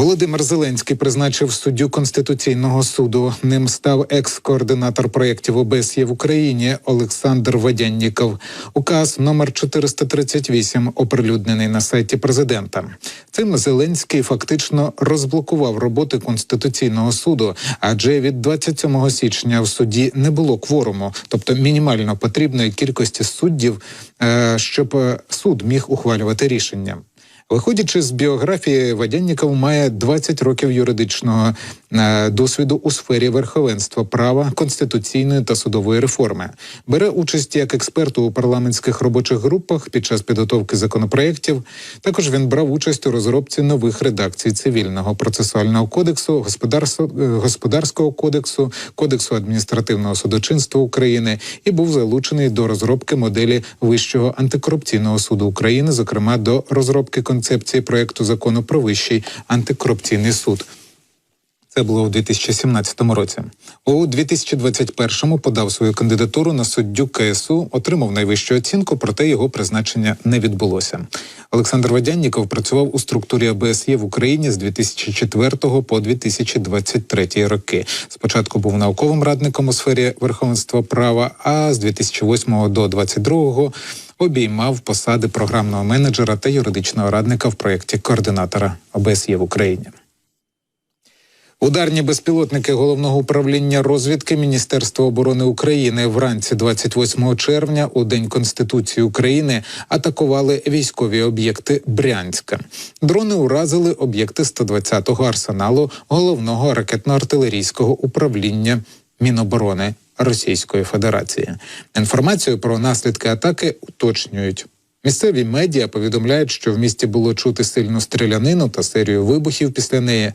Володимир Зеленський призначив суддю Конституційного суду. Ним став екс-координатор проєктів ОБСЄ в Україні Олександр Водянніков. Указ номер 438 оприлюднений на сайті президента. Цим Зеленський фактично розблокував роботи Конституційного суду, адже від 27 січня в суді не було кворуму, тобто мінімально потрібної кількості суддів, е, щоб е, суд міг ухвалювати рішення. Виходячи з біографії, Водянніков має 20 років юридичного е, досвіду у сфері верховенства права, конституційної та судової реформи. Бере участь як експерт у парламентських робочих групах під час підготовки законопроєктів. Також він брав участь у розробці нових редакцій цивільного процесуального кодексу, господарського, е, кодексу, кодексу адміністративного судочинства України і був залучений до розробки моделі Вищого антикорупційного суду України, зокрема до розробки концепції проекту закону про вищий антикорупційний суд. Це було у 2017 році. У 2021-му подав свою кандидатуру на суддю КСУ, отримав найвищу оцінку, проте його призначення не відбулося. Олександр Водянніков працював у структурі ОБСЄ в Україні з 2004 по 2023 роки. Спочатку був науковим радником у сфері верховенства права, а з 2008 до 2022 обіймав посади програмного менеджера та юридичного радника в проєкті координатора ОБСЄ в Україні. Ударні безпілотники головного управління розвідки Міністерства оборони України вранці 28 червня, у день Конституції України, атакували військові об'єкти Брянська. Дрони уразили об'єкти 120-го арсеналу головного ракетно-артилерійського управління Міноборони Російської Федерації. Інформацію про наслідки атаки уточнюють. Місцеві медіа повідомляють, що в місті було чути сильну стрілянину та серію вибухів після неї.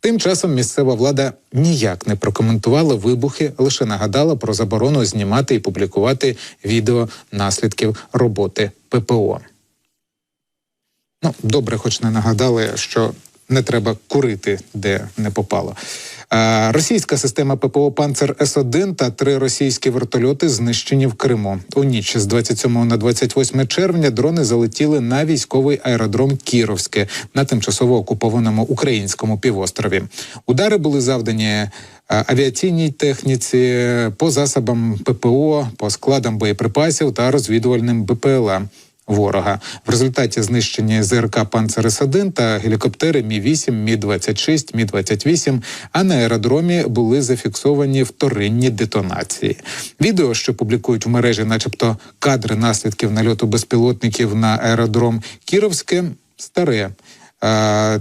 Тим часом місцева влада ніяк не прокоментувала вибухи, лише нагадала про заборону знімати і публікувати відео наслідків роботи ППО. Ну, добре, хоч не нагадали, що не треба курити, де не попало. Російська система ППО Панцер С-1 та три російські вертольоти знищені в Криму. У ніч з 27 на 28 червня дрони залетіли на військовий аеродром Кіровське на тимчасово окупованому українському півострові. Удари були завдані авіаційній техніці по засобам ППО, по складам боєприпасів та розвідувальним БПЛА ворога. В результаті знищені ЗРК «Панцерес-1» та гелікоптери Мі-8, Мі-26, Мі-28, а на аеродромі були зафіксовані вторинні детонації. Відео, що публікують в мережі, начебто кадри наслідків нальоту безпілотників на аеродром Кіровське, старе.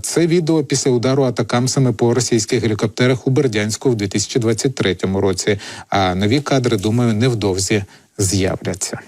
Це відео після удару атакамсами по російських гелікоптерах у Бердянську в 2023 році. А нові кадри, думаю, невдовзі з'являться.